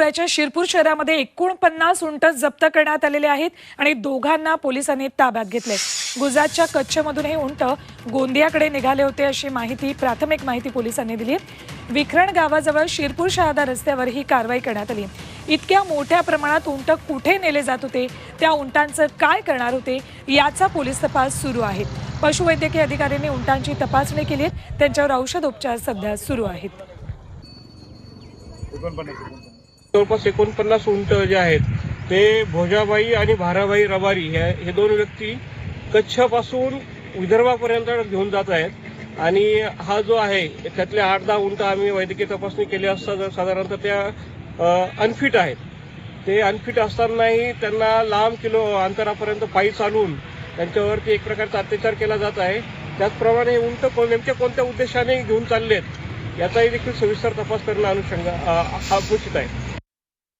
धुळ्याच्या शिरपूर शहरामध्ये एकोणपन्नास उंट जप्त करण्यात आलेले आहेत आणि दोघांना पोलिसांनी ताब्यात घेतले गुजरातच्या कच्छमधून हे उंट गोंदियाकडे निघाले होते अशी माहिती प्राथमिक माहिती पोलिसांनी दिली विखरण गावाजवळ शिरपूर शहादा रस्त्यावर ही कारवाई करण्यात आली. इतक्या मोठ्या प्रमाणात उंट कुठे नेले जात होते? त्या उंटांचं काय करणार होते? याचा पोलीस तपास सुरू आहे. पशुवैद्यकीय अधिकाऱ्यांनी उंटांची तपासणी केली आहे. त्यांच्यावर औषधोपचार सध्या सुरू आहेत. जवळपास एकोणपन्नास उंट जे आहेत ते भोजाबाई आणि भाराबाई रबारी हे हे दोन व्यक्ती कच्छपासून विदर्भापर्यंत घेऊन जात आहेत. आणि हा जो आहे त्यातले आठ दहा उंट आम्ही वैद्यकीय तपासणी केली असता जर साधारणतः त्या अनफिट आहेत. ते अनफिट असतानाही त्यांना लांब किलो अंतरापर्यंत पायी चालून त्यांच्यावरती एक प्रकारचा अत्याचार केला जात आहे. त्याचप्रमाणे हे उंट कोण नेमक्या कोणत्या उद्देशाने घेऊन चाललेत याचाही देखील सविस्तर तपास करणं अनुषंग अपेक्षित आहे.